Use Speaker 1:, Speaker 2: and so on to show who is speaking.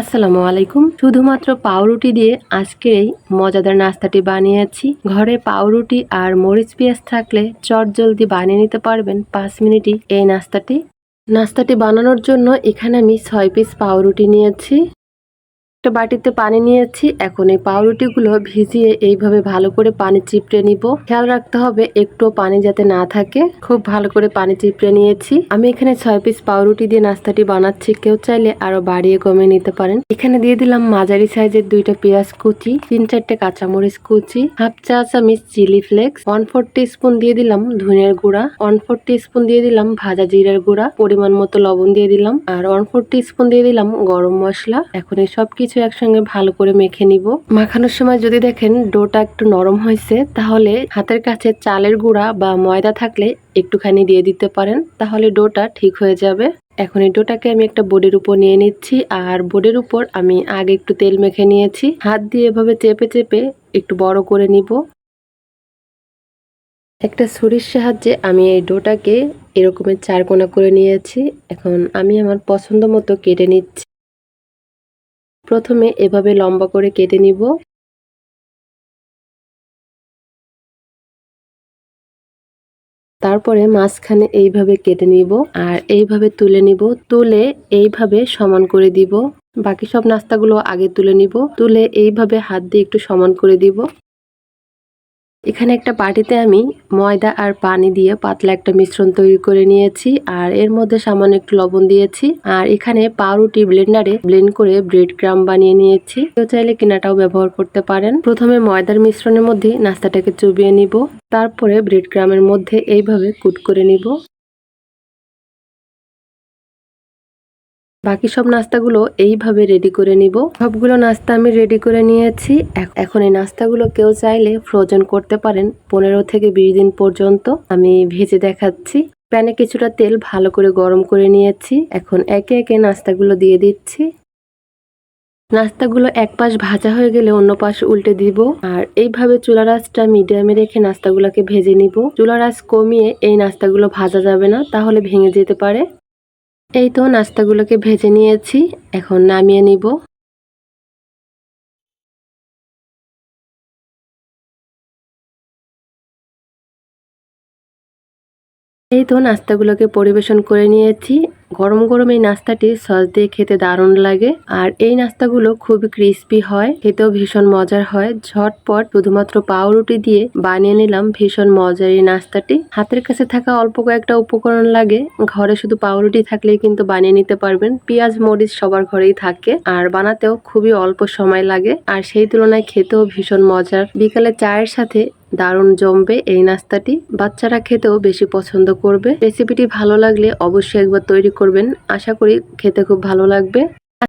Speaker 1: আসসালামু আলাইকুম। শুধুমাত্র পাউরুটি দিয়ে আজকে এই মজাদার নাস্তাটি বানিয়েছি ঘরে পাউরুটি আর মরিচ পেঁয়াজ থাকলে চট জলদি বানিয়ে নিতে পারবেন পাঁচ মিনিটই এই নাস্তাটি। নাস্তাটি বানানোর জন্য এখানে আমি ছয় পিস পাউরুটি নিয়েছি। একটা বাটিতে পানি নিয়েছি। এখন এই পাউরুটিগুলো ভিজিয়ে এইভাবে ভালো করে পানি চিপড়ে নিব। খেয়াল রাখতে হবে একটু পানি যাতে না থাকে। খুব ভালো করে পানি চিপড়ে নিয়েছি। আমি এখানে ছয় পিস পাউরুটি দিয়ে নাস্তাটি বানাচ্ছি। কেউ চাইলে আরও বাড়িয়ে কমে নিতে পারেন। এখানে দিয়ে দিলাম মাঝারি সাইজের দুইটা পেঁয়াজ কুচি, তিন চারটে কাঁচামরিচ কুচি, হাফ চা চামিচ chilli flakes one four spoon দিয়ে দিলাম ধনিয়ার গুঁড়া ওয়ান ফোর স্পুন দিয়ে দিলাম ভাজা জিরার গুঁড়া, পরিমাণ মতো লবণ দিয়ে দিলাম, আর ওয়ান ফোর স্পুন দিয়ে দিলাম গরম মশলা। এখন এই সব কিছু একসঙ্গে ভালো করে মেখে নিব। মাখানোর সময় যদি দেখেন ডোটা একটু নরম হয়েছে, তাহলে হাতের কাছে চালের গুঁড়া বা ময়দা থাকলে একটুখানি দিয়ে দিতে পারেন, তাহলে ডোটা ঠিক হয়ে যাবে। এখন এই ডোটাকে আমি একটা বোর্ডের উপর নিয়ে নিচ্ছি, আর বোর্ডের উপর আমি আগে একটু তেল মেখে নিয়েছি। হাত দিয়ে এভাবে চেপে চেপে একটু বড় করে নিব। একটা ছুরির সাহায্যে আমি এই ডোটাকে এরকমের চারকোনা করে নিয়েছি। এখন আমি আমার পছন্দ মতো কেটে নিচ্ছি। প্রথমে এভাবে লম্বা করে কেটে নিব। তারপরে মাঝখানে এইভাবে কেটে নিব আর এইভাবে তুলে নিব। তুলে এইভাবে সমান করে দিব। বাকি সব নাস্তাগুলো আগে তুলে নিব। তুলে এইভাবে হাত দিয়ে একটু সমান করে দিব। এখানে একটা বাটিতে আমি ময়দা আর পানি দিয়ে পাতলা একটা মিশ্রণ তৈরি করে নিয়েছি, আর এর মধ্যে সামান্য একটু লবণ দিয়েছি, আর এখানে পাউরুটি ব্লেন্ডারে ব্লেন্ড করে ব্রেড ক্রাম বানিয়ে নিয়েছি। কেউ চাইলে কেনাটাও ব্যবহার করতে পারেন। প্রথমে ময়দার মিশ্রণের মধ্যে নাস্তাটাকে চুবিয়ে নিব, তারপরে ব্রেড ক্রামের মধ্যে এইভাবে কুট করে নিব। বাকি সব নাস্তাগুলো এইভাবে রেডি করে নিব। সবগুলো নাস্তা আমি রেডি করে নিয়েছি। এখন এই নাস্তাগুলো কেউ চাইলে ফ্রোজেন করতে পারেন। পনেরো থেকে বিশ দিন পর্যন্ত আমি ভেজে দেখাচ্ছি। প্যানে কিছুটা তেল ভালো করে গরম করে নিয়েছি। এখন একে একে নাস্তাগুলো দিয়ে দিচ্ছি। নাস্তাগুলো এক পাশ ভাজা হয়ে গেলে অন্য পাশ উল্টে দিব। আর এইভাবে চুলা রাসটা মিডিয়ামে রেখে নাস্তাগুলোকে ভেজে নিব। চুলা রাস কমিয়ে এই নাস্তাগুলো ভাজা যাবে না, তাহলে ভেঙে যেতে পারে। এই তো নাস্তাগুলোকে ভেজে নিয়েছি এখন নামিয়ে নিব। এই তো নাস্তাগুলোকে পরিবেশন করে নিয়েছি। গরম গরম এই নাস্তাটি সস দিয়ে খেতে দারুণ লাগে। আর এই নাস্তাগুলো খুবই ক্রিস্পি হয়, খেতেও ভীষণ মজার হয়। ঝটপট শুধুমাত্র পাউরুটি দিয়ে বানিয়ে নিলাম ভীষণ মজার এই নাস্তাটি। হাতের কাছে থাকা অল্প কয়েকটা উপকরণ লাগে। ঘরে শুধু পাউরুটি থাকলেই কিন্তু বানিয়ে নিতে পারবেন। পেঁয়াজ মরিচ সবার ঘরেই থাকে আর বানাতেও খুবই অল্প সময় লাগে। আর সেই তুলনায় খেতেও ভীষণ মজার। বিকালে চায়ের সাথে দারুণ জমবে এই নাস্তাটি। বাচ্চারা খেতেও বেশি পছন্দ করবে। রেসিপিটি ভালো লাগলে অবশ্যই একবার তৈরি করবেন। আশা করি খেতে খুব ভালো লাগবে।